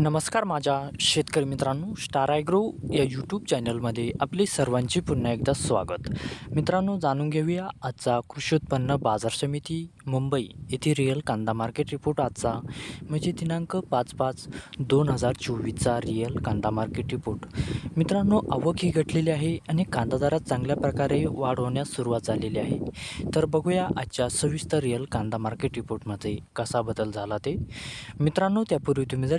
नमस्कार माझ्या शेतकरी मित्रांनो स्टार ॲग्रो या यूट्यूब चॅनलमध्ये आपले सर्वांचे पुन्हा एकदा स्वागत. मित्रांनो जाणून घेऊया आजचा कृषी उत्पन्न बाजार समिती मुंबई येथे रिअल कांदा मार्केट रिपोर्ट आजचा. म्हणजे दिनांक पाच पाच दोन हजार चोवीसचा रिअल कांदा मार्केट रिपोर्ट मित्रांनो आवक ही घटलेली आहे आणि कांदा दरात चांगल्या प्रकारे वाढ होण्यास सुरुवात झालेली आहे. तर बघूया आजच्या सविस्तर रिअल कांदा मार्केट रिपोर्टमध्ये कसा बदल झाला ते. मित्रांनो त्यापूर्वी तुम्ही जर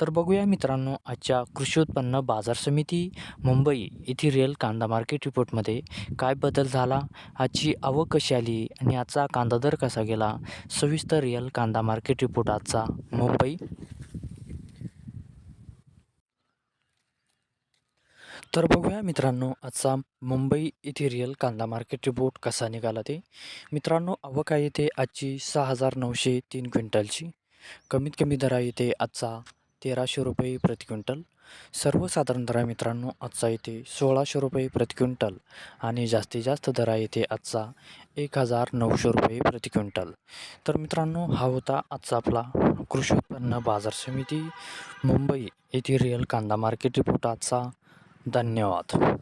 तर बघूया मित्रांनो आजच्या कृषी उत्पन्न बाजार समिती मुंबई येथील रेल कांदा मार्केट रिपोर्टमध्ये काय बदल झाला आजची आवक कशी आली आणि आजचा कांदा दर कसा गेला सविस्तर रिअल कांदा मार्केट रिपोर्ट आजचा मुंबई. तर बघूया मित्रांनो आजचा मुंबई येथे रिअल कांदा मार्केट रिपोर्ट कसा निघाला ते. मित्रांनो आवक आहे ते आजची सहा हजार नऊशे तीन क्विंटलची. कमीत कमी दर आहे ते आजचा तेराशे रुपये प्रति क्विंटल. सर्वसाधारण दरा मित्रांनो आजचा येते सोळाशे रुपये प्रति क्विंटल आणि जास्तीत जास्त दरा आहे आजचा एक हजार नऊशे रुपये प्रति क्विंटल. तर मित्रांनो हा होता आजचा आपला कृषी उत्पन्न बाजार समिती मुंबई येथे रिअल कांदा मार्केट रिपोर्ट आजचा. धन्यवाद.